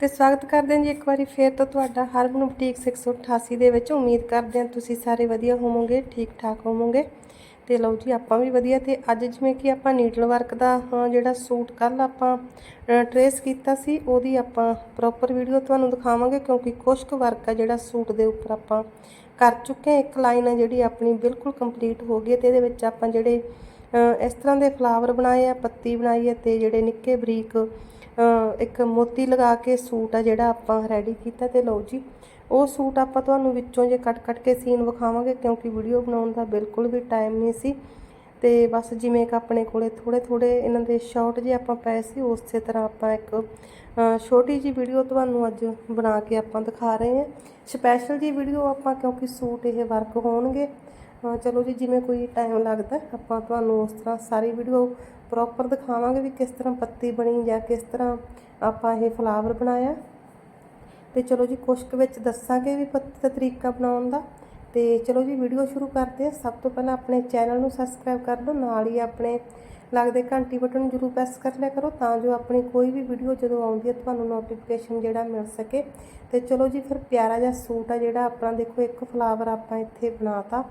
ਤੇ ਸਵਾਗਤ ਕਰਦੇ ਹਾਂ ਜੀ ਇੱਕ ਵਾਰੀ ਫੇਰ ਤੋਂ ਤੁਹਾਡਾ ਹਰਮਨ ਬੁਟੀਕ 688 ਦੇ ਵਿੱਚ। ਉਮੀਦ ਕਰਦੇ ਹਾਂ ਤੁਸੀਂ ਸਾਰੇ ਵਧੀਆ ਹੋਵੋਗੇ ਠੀਕ ਠਾਕ ਹੋਵੋਗੇ। ਤੇ ਲਓ ਜੀ, ਆਪਾਂ ਵੀ ਵਧੀਆ ਤੇ ਅੱਜ ਜਿਵੇਂ ਕਿ ਆਪਾਂ ਨੀਡਲ ਵਰਕ ਦਾ ਜਿਹੜਾ ਸੂਟ ਕੱਲ ਆਪਾਂ ਟਰੇਸ ਕੀਤਾ ਸੀ, ਉਹਦੀ ਆਪਾਂ ਪ੍ਰੋਪਰ ਵੀਡੀਓ ਤੁਹਾਨੂੰ ਦਿਖਾਵਾਂਗੇ ਕਿਉਂਕਿ ਕੁਛ ਕੁ ਵਰਕ ਆ ਜਿਹੜਾ ਸੂਟ ਦੇ ਉੱਪਰ ਆਪਾਂ ਕਰ ਚੁੱਕੇ ਹਾਂ। ਇੱਕ ਲਾਈਨ ਆ ਜਿਹੜੀ ਆਪਣੀ ਬਿਲਕੁਲ ਕੰਪਲੀਟ ਹੋ ਗਈ ਹੈ ਤੇ ਇਹਦੇ ਵਿੱਚ ਆਪਾਂ ਜਿਹੜੇ ਇਸ ਤਰ੍ਹਾਂ ਦੇ ਫਲਾਵਰ ਬਣਾਏ ਆ, ਪੱਤੀ ਬਣਾਈ ਹੈ ਤੇ ਜਿਹੜੇ ਨਿੱਕੇ ਬਰੀਕ ਇੱਕ ਮੋਤੀ ਲਗਾ ਕੇ ਸੂਟ ਆ ਜਿਹੜਾ ਆਪਾਂ ਰੈਡੀ ਕੀਤਾ ਤੇ ਲਓ ਜੀ। ਉਹ ਸੂਟ ਆਪਾਂ ਤੁਹਾਨੂੰ ਵਿੱਚੋਂ ਜੇ ਕੱਟ ਕੱਟ ਕੇ ਸੀਨ ਵਿਖਾਵਾਂਗੇ ਕਿਉਂਕਿ ਵੀਡੀਓ ਬਣਾਉਣ ਦਾ ਬਿਲਕੁਲ ਵੀ ਟਾਈਮ ਨਹੀਂ ਸੀ। ਤੇ ਬਸ ਜਿਵੇਂ ਕਿ ਆਪਣੇ ਕੋਲੇ ਥੋੜੇ ਥੋੜੇ ਇਹਨਾਂ ਦੇ ਸ਼ਾਰਟ ਜੇ ਆਪਾਂ ਪਏ ਸੀ, ਉਸੇ ਤਰ੍ਹਾਂ ਆਪਾਂ ਇੱਕ ਛੋਟੀ ਜੀ ਵੀਡੀਓ ਤੁਹਾਨੂੰ ਅੱਜ ਬਣਾ ਕੇ ਆਪਾਂ ਦਿਖਾ ਰਹੇ ਹਾਂ। ਸਪੈਸ਼ਲ ਜੀ ਵੀਡੀਓ ਆਪਾਂ ਕਿਉਂਕਿ ਸੂਟ ਇਹ ਵਰਕ ਹੋਣਗੇ। ਹਾਂ, ਚਲੋ ਜੀ, ਜਿਵੇਂ ਕੋਈ ਟਾਈਮ ਲੱਗਦਾ, ਆਪਾਂ ਤੁਹਾਨੂੰ ਉਸ ਤਰ੍ਹਾਂ ਸਾਰੀ ਵੀਡੀਓ ਪ੍ਰੋਪਰ ਦਿਖਾਵਾਂਗੇ ਵੀ ਕਿਸ ਤਰ੍ਹਾਂ ਪੱਤੀ ਬਣੀ ਜਾਂ ਕਿਸ ਤਰ੍ਹਾਂ ਆਪਾਂ ਇਹ ਫਲਾਵਰ ਬਣਾਇਆ। ਤੇ ਚਲੋ ਜੀ ਕੁਛ ਕੁ ਵਿੱਚ ਦੱਸਾਂਗੇ ਵੀ ਪੱਤੀ ਦਾ ਤਰੀਕਾ ਬਣਾਉਣ ਦਾ। ਤੇ ਚਲੋ ਜੀ ਵੀਡੀਓ ਸ਼ੁਰੂ ਕਰਦੇ ਹਾਂ। ਸਭ ਤੋਂ ਪਹਿਲਾਂ ਆਪਣੇ ਚੈਨਲ ਨੂੰ ਸਬਸਕ੍ਰਾਈਬ ਕਰ ਲਓ। ਨਾਲ ਹੀ ਆਪਣੇ ਲੱਗਦੇ ਘੰਟੀ ਬਟਨ ਨੂੰ ਜਰੂਰ ਪ੍ਰੈਸ ਕਰ ਲਿਆ ਕਰੋ ਤਾਂ ਜੋ ਆਪਣੀ ਕੋਈ ਵੀ ਵੀਡੀਓ ਜਦੋਂ ਆਉਂਦੀ ਹੈ, ਤੁਹਾਨੂੰ ਨੋਟੀਫਿਕੇਸ਼ਨ ਜਿਹੜਾ ਮਿਲ ਸਕੇ। ਤੇ ਚਲੋ ਜੀ, ਫਿਰ ਪਿਆਰਾ ਜਿਹਾ ਸੂਟ ਆ ਜਿਹੜਾ। ਆਪਣਾ ਦੇਖੋ, ਇੱਕ ਫਲਾਵਰ ਆਪਾਂ ਇੱਥੇ ਬਣਾਤਾ।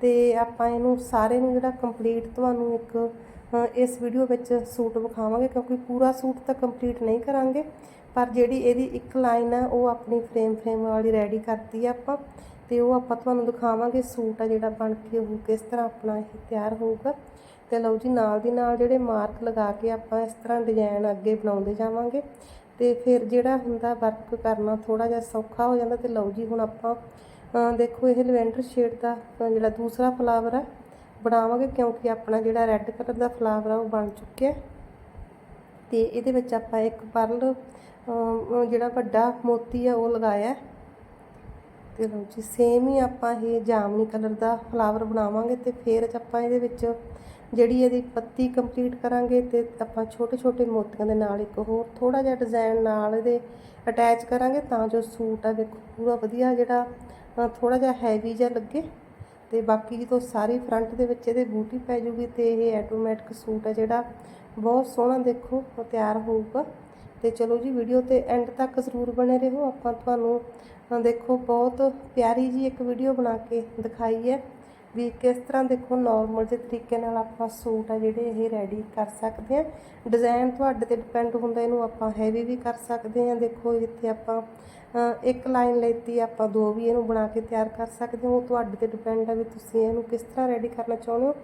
ਤੇ ਆਪਾਂ ਇਹਨੂੰ ਸਾਰੇ ਨੂੰ ਜਿਹੜਾ ਕੰਪਲੀਟ ਤੁਹਾਨੂੰ ਇੱਕ ਇਸ ਵੀਡੀਓ ਵਿੱਚ ਸੂਟ ਵਿਖਾਵਾਂਗੇ ਕਿਉਂਕਿ ਪੂਰਾ ਸੂਟ ਤਾਂ ਕੰਪਲੀਟ ਨਹੀਂ ਕਰਾਂਗੇ। ਪਰ ਜਿਹੜੀ ਇਹਦੀ ਇੱਕ ਲਾਈਨ ਆ, ਉਹ ਆਪਣੀ ਫਰੇਮ ਫਰੇਮ ਵਾਲੀ ਰੈਡੀ ਕਰਤੀ ਆ ਆਪਾਂ ਤੇ ਉਹ ਆਪਾਂ ਤੁਹਾਨੂੰ ਦਿਖਾਵਾਂਗੇ ਸੂਟ ਆ ਜਿਹੜਾ ਬਣ ਕੇ ਉਹ ਕਿਸ ਤਰ੍ਹਾਂ ਆਪਣਾ ਇਹ ਤਿਆਰ ਹੋਊਗਾ। ਤੇ ਲਓ ਜੀ, ਨਾਲ ਦੀ ਨਾਲ ਜਿਹੜੇ ਮਾਰਕ ਲਗਾ ਕੇ ਆਪਾਂ ਇਸ ਤਰ੍ਹਾਂ ਡਿਜ਼ਾਈਨ ਅੱਗੇ ਬਣਾਉਂਦੇ ਜਾਵਾਂਗੇ। ਤੇ ਫਿਰ ਜਿਹੜਾ ਹੁੰਦਾ ਵਰਕ ਕਰਨਾ ਥੋੜਾ ਜਿਹਾ ਸੌਖਾ ਹੋ ਜਾਂਦਾ ਤੇ ਲਓ ਜੀ, ਹੁਣ ਆਪਾਂ ਦੇਖੋ, ਇਹ ਲਵੈਂਡਰ ਸ਼ੇਡ ਦਾ ਜਿਹੜਾ ਦੂਸਰਾ ਫਲਾਵਰ ਆ, ਬਣਾਵਾਂਗੇ ਕਿਉਂਕਿ ਆਪਣਾ ਜਿਹੜਾ ਰੈੱਡ ਕਲਰ ਦਾ ਫਲਾਵਰ ਆ, ਉਹ ਬਣ ਚੁੱਕਿਆ ਤੇ ਇਹਦੇ ਵਿੱਚ ਆਪਾਂ ਇੱਕ ਪਰਲ ਜਿਹੜਾ ਵੱਡਾ ਮੋਤੀ ਆ, ਉਹ ਲਗਾਇਆ ਹੈ। ਤੇ ਲਓ ਜੀ ਸੇਮ ਹੀ ਆਪਾਂ ਇਹ ਜਾਮਨੀ ਕਲਰ ਦਾ ਫਲਾਵਰ ਬਣਾਵਾਂਗੇ ਤੇ ਫਿਰ ਆਪਾਂ ਇਹਦੇ ਵਿੱਚ ਜਿਹੜੀ ਇਹਦੀ ਪੱਤੀ ਕੰਪਲੀਟ ਕਰਾਂਗੇ ਤੇ ਆਪਾਂ ਛੋਟੇ ਛੋਟੇ ਮੋਤੀਆਂ ਦੇ ਨਾਲ ਇੱਕ ਹੋਰ ਥੋੜਾ ਜਿਹਾ ਡਿਜ਼ਾਈਨ ਨਾਲ ਇਹਦੇ ਅਟੈਚ ਕਰਾਂਗੇ ਤਾਂ ਜੋ ਸੂਟ ਆ ਦੇਖੋ ਪੂਰਾ ਵਧੀਆ ਜਿਹੜਾ ਥੋੜਾ ਜਿਹਾ ਹੈਵੀ ਜਿਹਾ ਲੱਗੇ ਤੇ ਬਾਕੀ ਜਦੋਂ ਸਾਰੇ ਫਰੰਟ ਦੇ ਵਿੱਚ ਇਹਦੇ ਬੂਟੀ ਪੈ ਜੂਗੀ ਤੇ ਇਹ ਆਟੋਮੈਟਿਕ ਸੂਟ ਆ ਜਿਹੜਾ, ਬਹੁਤ ਸੋਹਣਾ ਦੇਖੋ, ਉਹ ਤਿਆਰ ਹੋਊਗਾ। ਤੇ ਚਲੋ ਜੀ ਵੀਡੀਓ ਤੇ ਐਂਡ ਤੱਕ ਜ਼ਰੂਰ ਬਣੇ ਰਹੋ, ਆਪਾਂ ਤੁਹਾਨੂੰ, ਦੇਖੋ ਬਹੁਤ ਪਿਆਰੀ ਜੀ ਇੱਕ ਵੀਡੀਓ ਬਣਾ ਕੇ ਦਿਖਾਈ ਹੈ। ਵੀ ਕਿਸ ਤਰ੍ਹਾਂ ਦੇਖੋ ਨਾਰਮਲ ਜਿਹੇ ਤਰੀਕੇ ਨਾਲ ਆਪਾਂ ਸੂਟ ਆ ਜਿਹੜੇ ਇਹ ਰੈਡੀ ਕਰ ਸਕਦੇ ਆ ਡਿਜ਼ਾਈਨ ਤੁਹਾਡੇ ਤੇ ਡਿਪੈਂਡ ਹੁੰਦਾ, ਇਹਨੂੰ ਆਪਾਂ ਹੈਵੀ ਵੀ ਕਰ ਸਕਦੇ ਆ ਦੇਖੋ ਇੱਥੇ ਆਪਾਂ ਇੱਕ ਲਾਈਨ ਲੈਤੀ, ਆਪਾਂ ਦੋ ਵੀ ਇਹਨੂੰ ਬਣਾ ਕੇ ਤਿਆਰ ਕਰ ਸਕਦੇ ਹੋ। ਉਹ ਤੁਹਾਡੇ ਤੇ ਡਿਪੈਂਡ ਆ ਵੀ ਤੁਸੀਂ ਇਹਨੂੰ ਕਿਸ ਤਰ੍ਹਾਂ ਰੈਡੀ ਕਰਨਾ ਚਾਹੁੰਦੇ ਹੋ।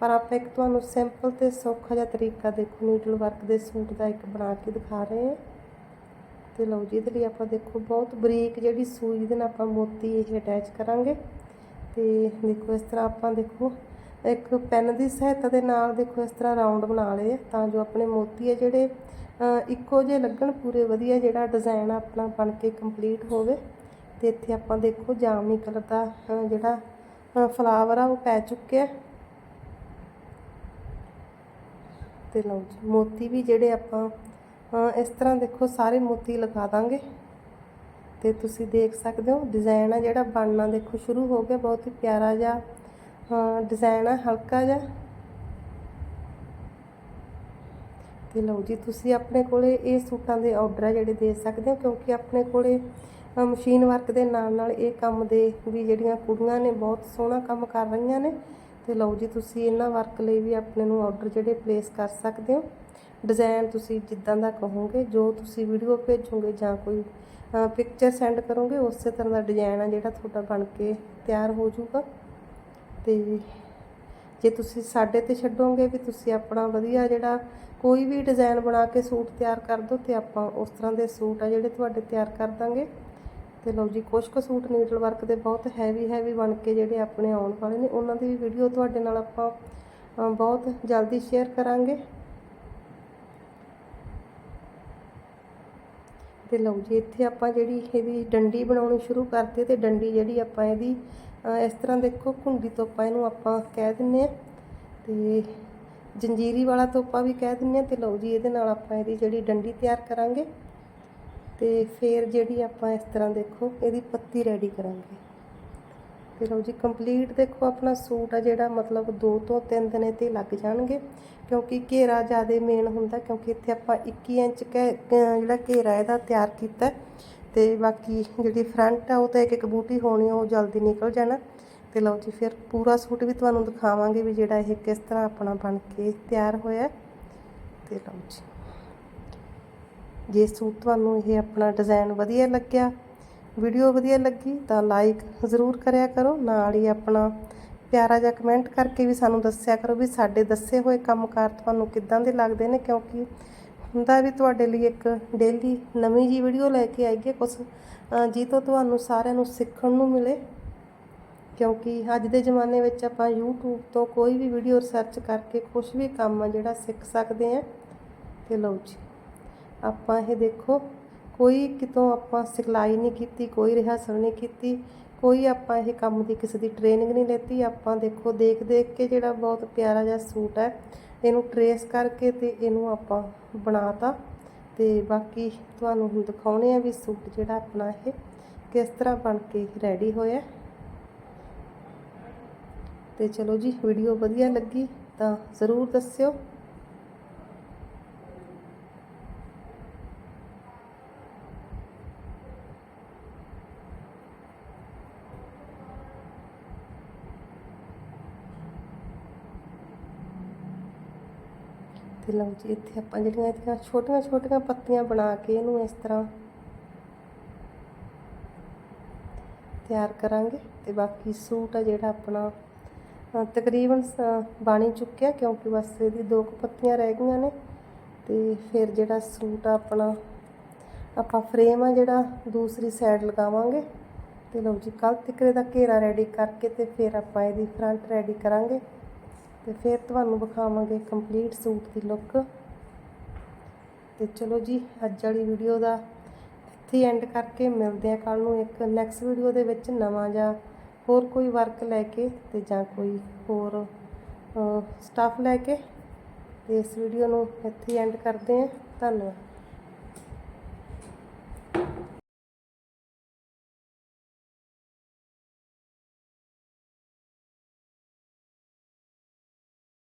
ਪਰ ਆਪਾਂ ਇੱਕ ਤੁਹਾਨੂੰ ਸਿੰਪਲ ਤੇ ਸੌਖਾ ਜਿਹਾ ਤਰੀਕਾ ਦੇਖੋ ਨੀਡਲ ਵਰਕ ਦੇ ਸੂਟ ਦਾ ਇੱਕ ਬਣਾ ਕੇ ਦਿਖਾ ਰਹੇ ਹਾਂ। ਤੇ ਲਓ ਜੀ, ਇਹਦੇ ਲਈ ਆਪਾਂ ਦੇਖੋ ਬਹੁਤ ਬਰੀਕ ਜਿਹੜੀ ਸੂਈ ਦੇ ਨਾਲ ਆਪਾਂ ਮੋਤੀ ਇਹ ਅਟੈਚ ਕਰਾਂਗੇ। ਤੇ ਦੇਖੋ ਇਸ ਤਰ੍ਹਾਂ ਆਪਾਂ ਦੇਖੋ, ਇੱਕ ਪੈਨ ਦੀ ਸਹਾਇਤਾ ਦੇ ਨਾਲ ਦੇਖੋ ਇਸ ਤਰ੍ਹਾਂ ਰਾਉਂਡ ਬਣਾ ਲਏ ਤਾਂ ਜੋ ਆਪਣੇ ਮੋਤੀ ਆ ਜਿਹੜੇ ਇੱਕੋ ਜਿਹੇ ਲੱਗਣ, ਪੂਰੇ ਵਧੀਆ ਜਿਹੜਾ ਡਿਜ਼ਾਈਨ ਆਪਣਾ ਬਣ ਕੇ ਕੰਪਲੀਟ ਹੋਵੇ। ਤੇ ਇੱਥੇ ਆਪਾਂ ਦੇਖੋ ਜਾਮਨੀ ਕਲਰ ਦਾ ਜਿਹੜਾ ਫਲਾਵਰ ਆ ਉਹ ਪੈ ਚੁੱਕਿਆ। ਤੇ ਲਓ ਜੀ, ਮੋਤੀ ਵੀ ਜਿਹੜੇ ਆਪਾਂ ਇਸ ਤਰ੍ਹਾਂ ਦੇਖੋ ਸਾਰੇ ਮੋਤੀ ਲਗਾ ਦਾਂਗੇ। ਤੇ ਤੁਸੀਂ ਦੇਖ ਸਕਦੇ ਹੋ ਡਿਜ਼ਾਈਨ ਆ ਜਿਹੜਾ ਬਣਨਾ ਦੇਖੋ ਸ਼ੁਰੂ ਹੋ ਗਿਆ, ਬਹੁਤ ਹੀ ਪਿਆਰਾ ਜਿਹਾ ਡਿਜ਼ਾਈਨ ਆ, ਹਲਕਾ ਜਿਹਾ। ਤੇ ਲਓ ਜੀ, ਤੁਸੀਂ ਆਪਣੇ ਕੋਲੇ ਇਹ ਸੂਟਾਂ ਦੇ ਆਰਡਰ ਆ ਜਿਹੜੇ ਦੇ ਸਕਦੇ ਹੋ, ਕਿਉਂਕਿ ਆਪਣੇ ਕੋਲੇ ਮਸ਼ੀਨ ਵਰਕ ਦੇ ਨਾਲ ਨਾਲ ਇਹ ਕੰਮ ਦੇ ਵੀ ਜਿਹੜੀਆਂ ਕੁੜੀਆਂ ਨੇ, ਬਹੁਤ ਸੋਹਣਾ ਕੰਮ ਕਰ ਰਹੀਆਂ ਨੇ। ਤੇ ਲਓ ਜੀ, ਤੁਸੀਂ ਇਹਨਾਂ ਵਰਕ ਲਈ ਵੀ ਆਪਣੇ ਨੂੰ ਆਰਡਰ ਜਿਹੜੇ ਪਲੇਸ ਕਰ ਸਕਦੇ ਹੋ। ਡਿਜ਼ਾਈਨ ਤੁਸੀਂ ਜਿੱਦਾਂ ਦਾ ਕਹੋਗੇ, ਜੋ ਤੁਸੀਂ ਵੀਡੀਓ ਭੇਜੋਗੇ ਜਾਂ ਕੋਈ ਪਿਕਚਰ ਸੈਂਡ ਕਰੋਗੇ, ਉਸੇ ਤਰ੍ਹਾਂ ਦਾ ਡਿਜ਼ਾਈਨ ਆ ਜਿਹੜਾ ਤੁਹਾਡਾ ਬਣ ਕੇ ਤਿਆਰ ਹੋ ਜਾਊਗਾ। ਤੇ ਜੇ ਤੁਸੀਂ ਸਾਡੇ ਤੇ ਛੱਡੋਗੇ ਵੀ ਤੁਸੀਂ ਆਪਣਾ ਵਧੀਆ ਜਿਹੜਾ ਕੋਈ ਵੀ ਡਿਜ਼ਾਈਨ ਬਣਾ ਕੇ ਸੂਟ ਤਿਆਰ ਕਰ ਦਿਓ ਤੇ ਆਪਾਂ ਉਸ ਤਰ੍ਹਾਂ ਦੇ ਸੂਟ ਆ ਜਿਹੜੇ ਤੁਹਾਡੇ ਤਿਆਰ ਕਰ ਦਾਂਗੇ। ਤੇ ਲਓ ਜੀ ਕੁਛ ਕੁ ਸੂਟ ਨੀਡਲ ਵਰਕ ਦੇ ਬਹੁਤ ਹੈਵੀ ਹੈਵੀ ਬਣ ਕੇ ਜਿਹੜੇ ਆਪਣੇ ਆਉਣ ਵਾਲੇ ਨੇ, ਉਹਨਾਂ ਦੀ ਵੀਡੀਓ ਤੁਹਾਡੇ ਨਾਲ ਆਪਾਂ ਬਹੁਤ ਜਲਦੀ ਸ਼ੇਅਰ ਕਰਾਂਗੇ। ਤੇ ਲਓ ਜੀ, ਇੱਥੇ ਆਪਾਂ ਜਿਹੜੀ ਇਹਦੀ ਡੰਡੀ ਬਣਾਉਣੀ ਸ਼ੁਰੂ ਕਰਤੀ ਤੇ ਡੰਡੀ ਜਿਹੜੀ ਆਪਾਂ ਇਹਦੀ ਇਸ ਤਰ੍ਹਾਂ ਦੇਖੋ, ਘੁੰਡੀ ਤੋਪਾ ਇਹਨੂੰ ਆਪਾਂ ਕਹਿ ਦਿੰਨੇ ਆ। ਤੇ ਜੰਜੀਰੀ ਵਾਲਾ ਤੋਪਾ ਵੀ ਕਹਿ ਦਿੰਨੇ ਆ, ਤੇ ਲਓ ਜੀ, ਇਹਦੇ ਨਾਲ ਆਪਾਂ ਇਹਦੀ ਜਿਹੜੀ ਡੰਡੀ ਤਿਆਰ ਕਰਾਂਗੇ। ਤੇ ਫਿਰ ਜਿਹੜੀ ਆਪਾਂ ਇਸ ਤਰ੍ਹਾਂ ਦੇਖੋ, ਇਹਦੀ ਪੱਤੀ ਰੈਡੀ ਕਰਾਂਗੇ ਤੇ ਲਓ ਜੀ ਕੰਪਲੀਟ ਦੇਖੋ, ਆਪਣਾ ਸੂਟ ਆ ਜਿਹੜਾ ਮਤਲਬ 2 ਤੋਂ 3 ਦਿਨ ਤੇ ਲੱਗ ਜਾਣਗੇ ਕਿਉਂਕਿ ਘੇਰਾ ਜ਼ਿਆਦਾ ਮੇਨ ਹੁੰਦਾ, ਕਿਉਂਕਿ ਇੱਥੇ ਆਪਾਂ 21 ਇੰਚ ਘੇ- ਜਿਹੜਾ ਘੇਰਾ ਇਹਦਾ ਤਿਆਰ ਕੀਤਾ ਹੈ। ਤੇ ਬਾਕੀ ਜਿਹੜੀ ਫਰੰਟ ਆ, ਉਹ ਤਾਂ ਇੱਕ ਇੱਕ ਬੂਟੀ ਹੋਣੀ, ਉਹ ਜਲਦੀ ਨਿਕਲ ਜਾਣਾ ਤੇ ਲਓ ਜੀ, ਫਿਰ ਪੂਰਾ ਸੂਟ ਵੀ ਤੁਹਾਨੂੰ ਦਿਖਾਵਾਂਗੇ ਵੀ ਜਿਹੜਾ ਇਹ ਕਿਸ ਤਰ੍ਹਾਂ ਆਪਣਾ ਬਣ ਕੇ ਤਿਆਰ ਹੋਇਆ ਹੈ। ਤੇ ਲਓ ਜੀ ਜੇ ਸੂਟ ਤੁਹਾਨੂੰ ਇਹ ਆਪਣਾ ਡਿਜ਼ਾਈਨ ਵਧੀਆ ਲੱਗਿਆ ਵੀਡੀਓ ਵਧੀਆ ਲੱਗੀ ਤਾਂ ਲਾਈਕ ਜ਼ਰੂਰ ਕਰਿਆ ਕਰੋ। ਨਾਲ ਹੀ ਆਪਣਾ ਪਿਆਰਾ ਜਿਹਾ ਕਮੈਂਟ ਕਰਕੇ ਵੀ ਸਾਨੂੰ ਦੱਸਿਆ ਕਰੋ ਵੀ ਸਾਡੇ ਦੱਸੇ ਹੋਏ ਕੰਮਕਾਰ ਤੁਹਾਨੂੰ ਕਿੱਦਾਂ ਦੇ ਲੱਗਦੇ ਨੇ, ਕਿਉਂਕਿ ਹੁੰਦਾ ਵੀ ਤੁਹਾਡੇ ਲਈ ਇੱਕ ਡੇਲੀ ਨਵੀਂ ਜੀ ਵੀਡੀਓ ਲੈ ਕੇ ਆਈਏ ਕੁਝ ਜੀ ਤੋਂ ਤੁਹਾਨੂੰ ਸਾਰਿਆਂ ਨੂੰ ਸਿੱਖਣ ਨੂੰ ਮਿਲੇ। ਕਿਉਂਕਿ ਅੱਜ ਦੇ ਜ਼ਮਾਨੇ ਵਿੱਚ ਆਪਾਂ YouTube ਤੋਂ ਕੋਈ ਵੀ ਵੀਡੀਓ ਰਿਸਰਚ ਕਰਕੇ ਕੁਝ ਵੀ ਕੰਮ ਆ ਜਿਹੜਾ ਸਿੱਖ ਸਕਦੇ ਆ ਤੇ ਲਓ ਜੀ। ਆਪਾਂ ਇਹ ਦੇਖੋ, ਕੋਈ ਕਿਤੋਂ ਆਪਾਂ ਸਿਖਲਾਈ ਨਹੀਂ ਕੀਤੀ, ਕੋਈ ਰਿਹਰਸਲ ਨਹੀਂ ਕੀਤੀ, ਕੋਈ ਆਪਾਂ ਇਹ ਕੰਮ ਦੀ ਕਿਸੇ ਦੀ ਟ੍ਰੇਨਿੰਗ ਨਹੀਂ ਲੈਤੀ, ਆਪਾਂ ਦੇਖੋ ਦੇਖ ਦੇਖ ਕੇ ਜਿਹੜਾ ਬਹੁਤ ਪਿਆਰਾ ਜਿਹਾ ਸੂਟ ਹੈ, ਇਹਨੂੰ ਟਰੇਸ ਕਰਕੇ ਤੇ ਇਹਨੂੰ ਆਪਾਂ ਬਣਾਤਾ। ਤੇ ਬਾਕੀ ਤੁਹਾਨੂੰ ਹੁਣ ਦਿਖਾਉਣੇ ਆ ਵੀ ਸੂਟ ਜਿਹੜਾ ਆਪਣਾ ਇਹ ਕਿਸ ਤਰ੍ਹਾਂ ਬਣ ਕੇ ਰੈਡੀ ਹੋਇਆ। ਤੇ ਚਲੋ ਜੀ ਵੀਡੀਓ ਵਧੀਆ ਲੱਗੀ ਤਾਂ ਜ਼ਰੂਰ ਦੱਸਿਓ। ਤੇ ਲਓ ਜੀ, ਇੱਥੇ ਆਪਾਂ ਜਿਹੜੀਆਂ ਇਹਦੀਆਂ ਛੋਟੀਆਂ ਛੋਟੀਆਂ ਪੱਤੀਆਂ ਬਣਾ ਕੇ ਇਹਨੂੰ ਇਸ ਤਰ੍ਹਾਂ ਤਿਆਰ ਕਰਾਂਗੇ ਤੇ ਬਾਕੀ ਸੂਟ ਆ ਜਿਹੜਾ ਆਪਣਾ ਤਕਰੀਬਨ ਸ- ਚੁੱਕਿਆ ਕਿਉਂਕਿ ਬਸ ਇਹਦੀ ਦੋ ਕੁ ਪੱਤੀਆਂ ਰਹਿ ਗਈਆਂ ਨੇ ਤੇ ਫਿਰ ਜਿਹੜਾ ਸੂਟ ਆ ਆਪਣਾ, ਆਪਾਂ ਫਰੇਮ ਆ ਜਿਹੜਾ ਦੂਸਰੀ ਸਾਈਡ ਲਗਾਵਾਂਗੇ ਤੇ ਲਓ ਜੀ ਕੱਲ ਤਿਕਰੇ ਦਾ ਘੇਰਾ ਰੈਡੀ ਕਰਕੇ ਤੇ ਫਿਰ ਆਪਾਂ ਇਹਦੀ ਫਰੰਟ ਰੈਡੀ ਕਰਾਂਗੇ। ਤੇ ਫਿਰ ਤੁਹਾਨੂੰ ਵਿਖਾਵਾਂਗੇ ਕੰਪਲੀਟ ਸੂਟ ਦੀ ਲੁੱਕ ਤੇ ਚਲੋ ਜੀ, ਅੱਜ ਵਾਲੀ ਵੀਡੀਓ ਦਾ ਇੱਥੇ ਐਂਡ ਕਰਕੇ ਮਿਲਦੇ ਆ ਕੱਲ ਨੂੰ ਇੱਕ ਨੈਕਸਟ ਵੀਡੀਓ ਦੇ ਵਿੱਚ ਨਵਾਂ ਜਾਂ ਹੋਰ ਕੋਈ ਵਰਕ ਲੈ ਕੇ ਤੇ ਜਾਂ ਕੋਈ ਹੋਰ ਸਟਾਫ ਲੈ ਕੇ। ਤੇ ਇਸ ਵੀਡੀਓ ਨੂੰ ਇੱਥੇ ਐਂਡ ਕਰਦੇ ਆ ਧੰਨਵਾਦ।